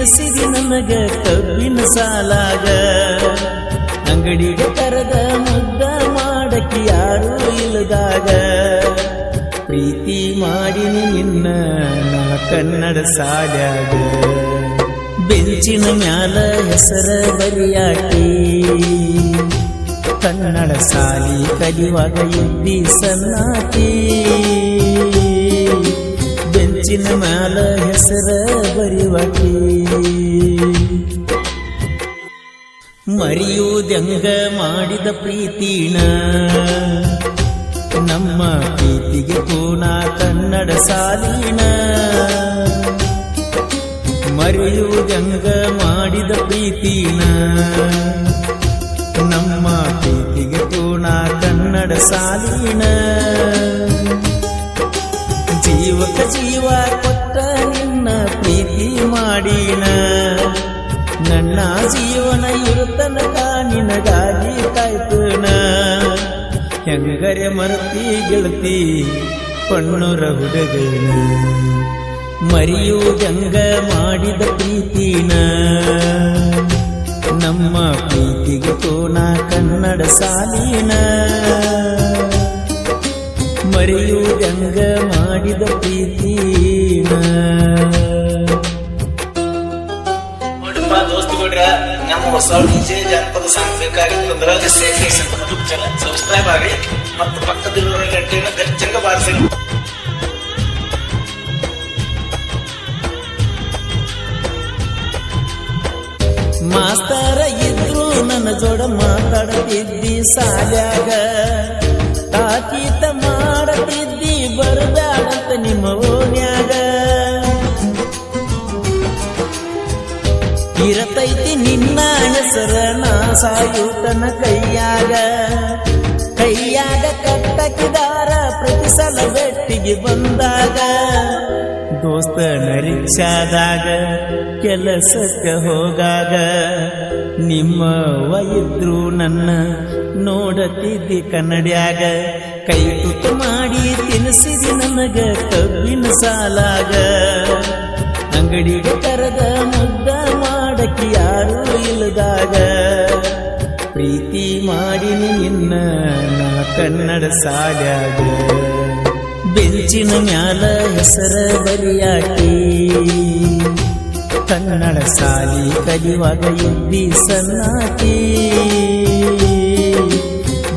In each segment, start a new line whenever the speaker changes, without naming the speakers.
ತಿನ್ನಿಸಿದಿ ನನಗ ಕಬ್ಬಿನ ಸಾಲಾಗ. ಅಂಗಡಿಗೆ ಕರೆದ ಮುದ್ದ ಮಾಡಕ್ಕೆ ಯಾರು ಇಲ್ಲದಾಗ. ಪ್ರೀತಿ ಮಾಡಿ ನಿನ್ನ ಕನ್ನಡ ಸಾಲಾಗ ಬೆಂಚಿನ ಮ್ಯಾಲ ಹೆಸರ ಬರಿಯಾಟಿ ಕನ್ನಡ ಸಾಲಿ ಕಲಿಯುವಾಗ ಇದ್ದಿ ಸನ್ನಾಟಿ ಬೆಂಚಿನ ಮ್ಯಾಲ ಹೆಸರ ಬರಿವಾಟಿ ಜಂಗ ಮಾಡಿದ ಪ್ರೀತಿನ ನಮ್ಮ ಪ್ರೀತಿಗೆ ಪೂನ ಕನ್ನಡ ಸಾಲಿನ. ಮರೆಯುವುದಂಗ ಮಾಡಿದ ಪ್ರೀತಿನ ನಮ್ಮ ಪ್ರೀತಿಗೆ ಪೂರ್ಣ ಕನ್ನಡ ಸಾಲಿನ. ಜೀವಕ ಜೀವ ಕೊಟ್ಟ ನಿನ್ನ ಪ್ರೀತಿ ಮಾಡಿನ. ನನ್ನ ಜೀವನ ಇರುತ್ತನಕ ನಿನಗಾಗಿ ಕಾಯ್ತನ. ಹೆಂಗರೆ ಮರತಿ ಗೆಳತಿ ಪಣ್ಣುರ ಹುಡುಗನ. ಮರೆಯುವುದಂಗ ಮಾಡಿದ ಪ್ರೀತಿನ. ನಮ್ಮ ಪ್ರೀತಿಗೆ ತೋನಾ ಕನ್ನಡ ಸಾಲಿನ. ಮರೆಯುವುದಂಗ ಮಾಡಿದ ಪ್ರೀತಿನ
ಮಾಸ್ತಾರ ದೋಸ್ತುಗಳ್ರ ನಮ್ಮ ಹೊಸ ಡಿಜೆ ಜಾನಪದ ಸಾಂಗ್ ಬೇಕಾಗಿತ್ತಂದ್ರ ಯೂಟ್ಯೂಬ್ ಚಾನಲ್ ಸಬ್ಸ್ಕ್ರೈಬ್ ಮತ್ತು ಪಕ್ಕದಲ್ಲಿರೋ ಬಾರಿಸಿ
ಮಾಸ್ತರ ಇದ್ರು ನನ್ನ ಜೋಡ ಮಾತಾಡಿದ್ದಿ ಸಾಲ್ಯಾಗ. ತಾಕೀತ ಮಾಡತಿದ್ದಿ ಬರಬ್ಯಾಡಂತ ನಿಮ್ಮ ಓಣ್ಯಾಗ. ಇರತೈತಿ ನಿನ್ನ ಹೆಸರ, ನಾ ಸಾಯುತನ ಕೈಯಾಗ. ಕೈಯಾಗ ಕಟ್ಟಕಿದಾರ, ಪ್ರತಿ ಸಲ ಬೆಟ್ಟಿಗೆ ಬಂದಾಗ. ದೋಸ್ತನ ರಿಕ್ಷಾದಾಗ ಕೆಲಸಕ್ಕೆ ಹೋಗಾಗ ನಿಮ್ಮ ವಯದ್ರು ನನ್ನ ನೋಡತಿದ್ದಿ ಕನ್ನಡಿಯಾಗ. ಕೈ ತುತ್ತು ಮಾಡಿ ತಿನ್ನಿಸಿದಿ ನನಗ ಕಬ್ಬಿನ ಸಾಲಾಗ. ಅಂಗಡಿಗೆ ಕರೆದ ಮುದ್ದ ಮಾಡಕ್ಕೆ ಯಾರು ಇಲ್ಲದಾಗ. ಪ್ರೀತಿ ಮಾಡಿನಿ ನಿನ್ನ ನಾ ಕನ್ನಡ ಸಾಲ್ಯಾಗ. ಬೆಂಚಿನ ಮ್ಯಾಲ ಹೆಸರ ಬರಿಯಾಟಿ ಕನ್ನಡ ಸಾಲಿ ಕಲಿಯುವಾಗ ಇದ್ದಿ ಸನ್ನಾಟಿ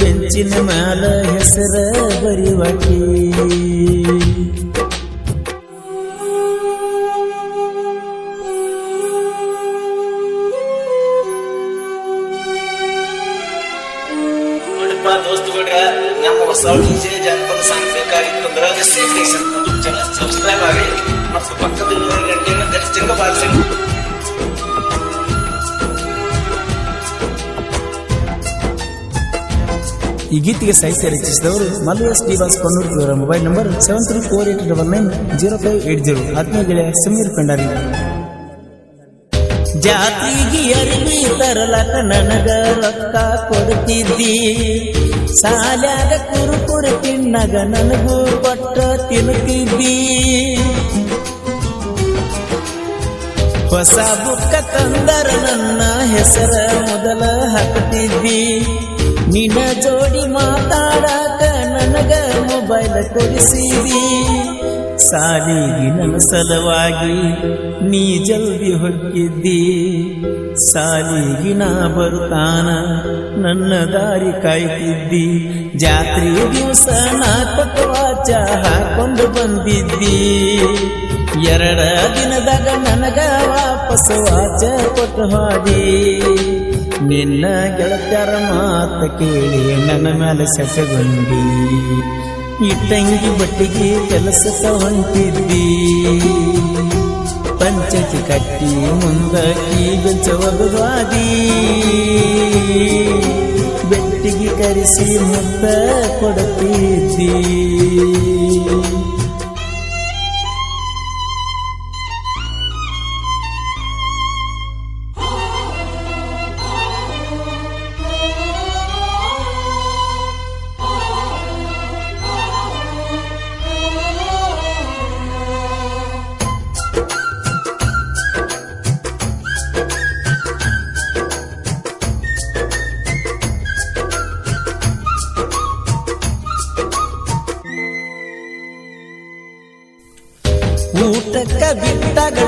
ಬೆಂಚಿನ ಮ್ಯಾಲ ಹೆಸರ ಬರಿವಾಟಿ
ನೋಡ್ರಪ್ಪ ದೋಸ್ತುಗಳ್ರ ನಮ್ಮ ಹೊಸ
ಈ ಗೀತೆಗೆ ಸಾಹಿತ್ಯ ರಚಿಸಿದವರು ಮಲ್ಲು ಎಸ್ ಶ್ರೀವಾಸ್ ಕೊನ್ನೂರು ಇವರ mobile number seven three four eight double nine zero five eight zero ಆತ್ಮೀಯ ಗೆಳೆಯ ಸಮೀರ್ ಕಂಡಾರಿ ಜಾತಿಗೆ ಅರಿವಿ ತರಲಕ ನನಗ ರೊಕ್ಕ ಕೊಡ್ತಿದ್ದಿ. ಸಾಲ್ಯಾಗ ಕುರುಕುರು ತಿನ್ನಗ ನನಗೂ ಕೊಟ್ಟ ತಿನ್ನುತ್ತಿದ್ದಿ. ಹೊಸ ಬುಕ್ಕ ತಂದರ ನನ್ನ ಹೆಸರ ಮೊದಲ ಹಾಕ್ತಿದ್ದಿ ನಿನ್ನ ಜೋಡಿ ಮಾತಾಡಕ ನನಗ ಮೊಬೈಲ್ ಕೊಡಿಸಿದಿ ಸಾಲಿಗೆ ನನ್ನ ಸಲುವಾಗಿ ನೀ ಜಲ್ದಿ ಹೊಕ್ಕಿದ್ದಿ. ಸಾಲಿಗೆ ನಾ ಬರುತ್ತಾನ ನನ್ನ ದಾರಿ ಕಾಯ್ತಿದ್ದಿ. ಜಾತ್ರೆ ದಿವಸ ನಾ ಕೊಟ್ಟ ಹಾಕೊಂಡು ಬಂದಿದ್ದಿ. ಎರಡ ದಿನದಾಗ ನನಗ ವಾಪಸ್ ವಾಚ ಕೊಟ್ಟು ಹಾದಿ. ನಿನ್ನ ಗೆಳತ್ಯರ ಮಾತ ಕೇಳಿ ನನ್ನ ಮೇಲೆ ಸೆಸಗೊಂಡಿ. ಇಟ್ಟಂಗಿ ಬಟ್ಟಿಗೆ ಕೆಲಸ ಹೊಂಟಿದ್ದಿ ಪಂಚತಿ ಕಟ್ಟಿ ಮುಂದಕ್ಕಿ ಬೆಂಚ ಒಗವಾದಿ ಬೆಟ್ಟಿಗೆ ಕರೆಸಿ ಮುದ್ದ ಕೊಡುತ್ತಿದ್ದಿ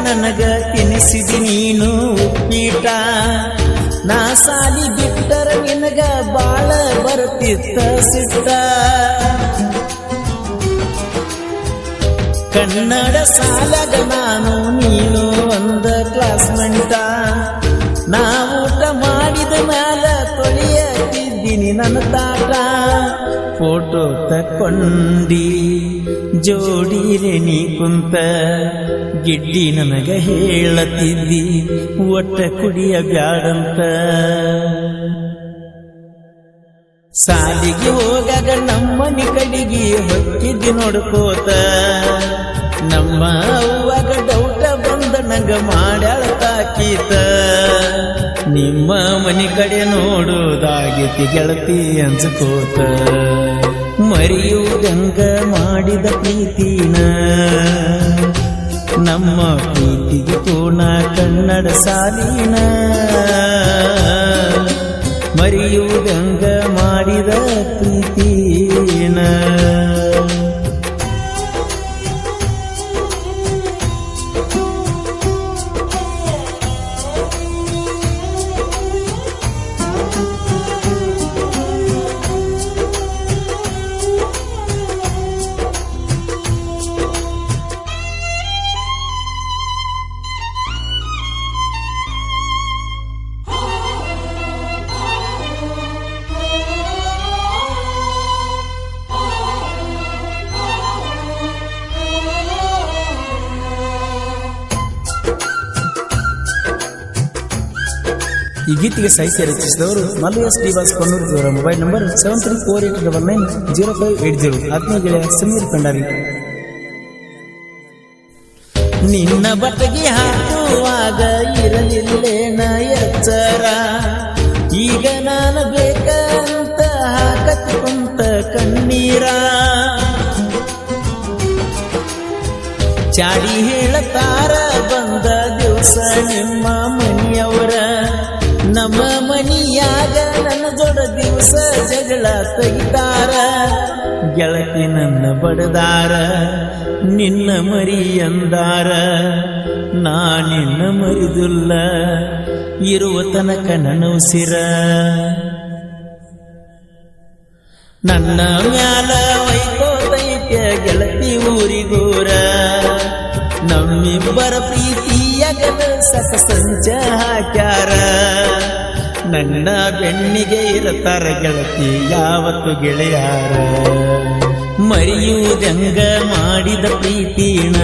ನನಗ ತಿನಿಸಿದಿ ನೀನು ಉಪ್ಪೀಟ ನಾ ಸಾಲಿ ಬಿಟ್ಟರ ನಿನಗ ಬಾಳ ಬರುತ್ತಿತ್ತ ಸಿಟ್ಟ. ಕನ್ನಡ ಸಾಲಗ ನಾನು ನೀನು ಒಂದ ಕ್ಲಾಸ್ ಕ್ಲಾಸ್ಮೆಂಟ ನಾ ಊಟ ಮಾಡಿದ ತೊಳೆಯತಿದ್ದೀನಿ ನನ್ನ ತಾತ ಫೋಟೋ ತಕ್ಕೊಂಡಿ ಜೋಡಿರೆ ನೀ ಕುಂತ ಗಿಡ್ಡಿ ನನಗ ಹೇಳತಿದ್ದಿ ಒಟ್ಟ ಕುಡಿಯ ಬ್ಯಾಡಂತ. ಸಾಲಿಗೆ ಹೋಗಾಗ ನಮ್ಮನಿ ಕಡಿಗೆ ಹೊಕ್ಕಿದ್ದಿ ನೋಡ್ಕೋತ ನಮ್ಮ ಅವ್ವಾಗ ಡೌಟ ಬಂದ ನಂಗ ಮಾಡ್ಯಾಳ ತಾಕೀತ ನಿಮ್ಮ ಮನಿ ಕಡೆ ನೋಡುದಾಗಿತಿ ಗೆಳತಿ ಅನ್ಸ್ಕೋತ ಮರಿಯುವುದಂಗ ಮಾಡಿದ ಪ್ರೀತಿನ. ನಮ್ಮ ಪ್ರೀತಿಗೆ ಪೂರ್ಣ ಕನ್ನಡ ಸಾಲಿನ. ಮರೆಯುವುದಂಗ ಮಾಡಿದ ಪ್ರೀತಿನ. ಈ ಗೀತೆಗೆ ಸಾಹಿತ್ಯ ರಚಿಸಿದವರು ಮಲ್ಲು ಎಸ್ ಡಿವಾಸ್ ಇವರ mobile number seven three four eight double nine zero five eight zero ಆತ್ಮೀಯ ಸಮೀರ್ ಭಂಡಾರಿ. ನಿನ್ನ ಬಟ್ಟೆಗೆ ಹಾಕುವಾಗ ಇರಲಿಲ್ಲೇನ ಎಚ್ಚರ. ಈಗ ನಾನು ಬೇಕಂತ ಹಾಕತ್ ಕುಂತ ಕಣ್ಣೀರ. ಚಾಡಿ ಹೇಳತಾರ ಬಂದ ದಿವಸ ನಿಮ್ಮ ದಿವಸ ಜಗಳ ತೆಗಿತಾರ ಗೆಳತಿ ನನ್ನ ಬಡದಾರ, ನಿನ್ನ ಮರಿ ಅಂದಾರ. ನಾ ನಿನ್ನ ಮರಿದುಲ್ಲ, ಇರುವ ತನಕ ನನ್ನ ಉಸಿರ ನನ್ನ ಮ್ಯಾಲ ವೈಕೋತೈತೆ ಗೆಳತಿ ಊರಿಗೂರ. ನಮ್ಮಿಬ್ಬರ ಪ್ರೀತಿಯಗದ ಸಕ ಸಂಚ ಹಾಕ್ಯಾರ. ನನ್ನ ಬೆನ್ನಿಗೆ ಇರತಾರ ಗೆಳತಿ ಯಾವತ್ತು ಗೆಳೆಯಾರ? ಮರೆಯುವುದಂಗ ಮಾಡಿದ ಪ್ರೀತಿನ?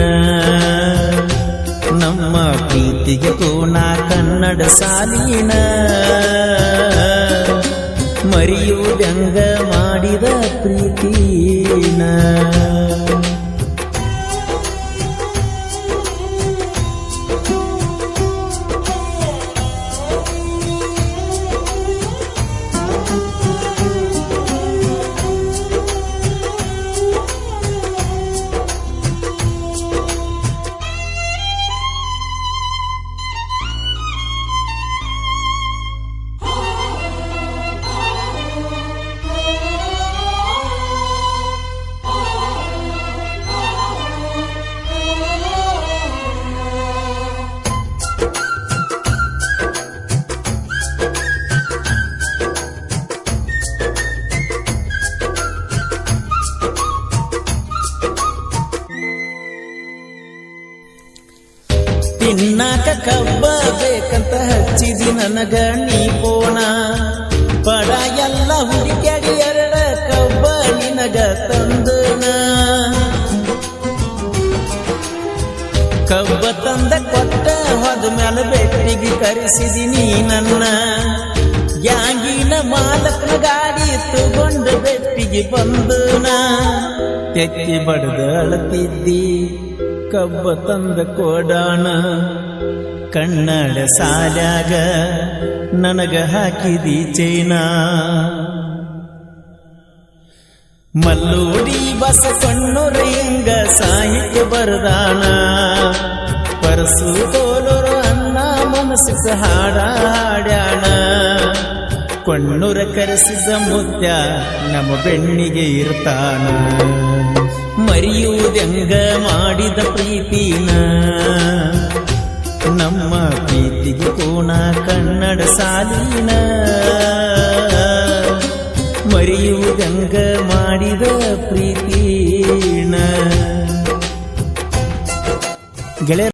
ನಮ್ಮ ಪ್ರೀತಿಗೆ ನಾ ಕನ್ನಡ ಸಾಲಿನ? ಮರೆಯುವುದಂಗ ಮಾಡಿದ ಪ್ರೀತಿನ? ತಿನ್ನಾಕ ಕಬ್ಬ ಬೇಕಂತ ಹಚ್ಚಿದಿ ನನಗ ನೀ ಪೋಣ ಪಡ ಎಲ್ಲ ಹುಡುಕ್ಯಾಡಿ ಎರಡ ಕಬ್ಬ ನಿನಗ ತಂದನ. ಕಬ್ಬ ತಂದ ಕೊಟ್ಟ ಹೋದ ಮೇಲೆ ಬೆಟ್ಟಿಗೆ ಕರೆಸಿದಿನಿ ನನ್ನ. ಗ್ಯಾಂಗಿನ ಮಾಲಕನ ಗಾಡಿ ತಗೊಂಡು ಬೆಟ್ಟಿಗೆ ಬಂದನ. ತೆಕ್ಕಿ ಬಡದು ಕಬ್ಬ ತಂದ ಕೋಡಾಣ. ಕನ್ನಡ ಸಾಲ್ಯಾಗ ನನಗ ಹಾಕಿದಿ ಚೈನಾ. ಮಲ್ಲೂಡಿ ಬಸ ಕಣ್ಣು ರಂಗ ಸಾಹಿತ್ಯ ಬರದಾನ. ಪರಸು ತೋಲರು ಅನ್ನ ಮನಸ್ಸು ಹಾಡ ಹಾಡ್ಯಾಣ. ಕೊಣ್ಣುರ ಕರೆಸಿದ ಮುತ್ಯ ನಮ್ಮ ಬೆಣ್ಣಿಗೆ ಇರ್ತಾನ. ಮರೆಯುವುದೆಂಗ ಮಾಡಿದ ಪ್ರೀತಿನ ನಮ್ಮ ಪ್ರೀತಿಗೆ ಕೋಣ ಕನ್ನಡ ಸಾಲಿನ ಮರೆಯುವುದೆಂಗ ಮಾಡಿದ ಪ್ರೀತಿನ ಗೆಳೆಯ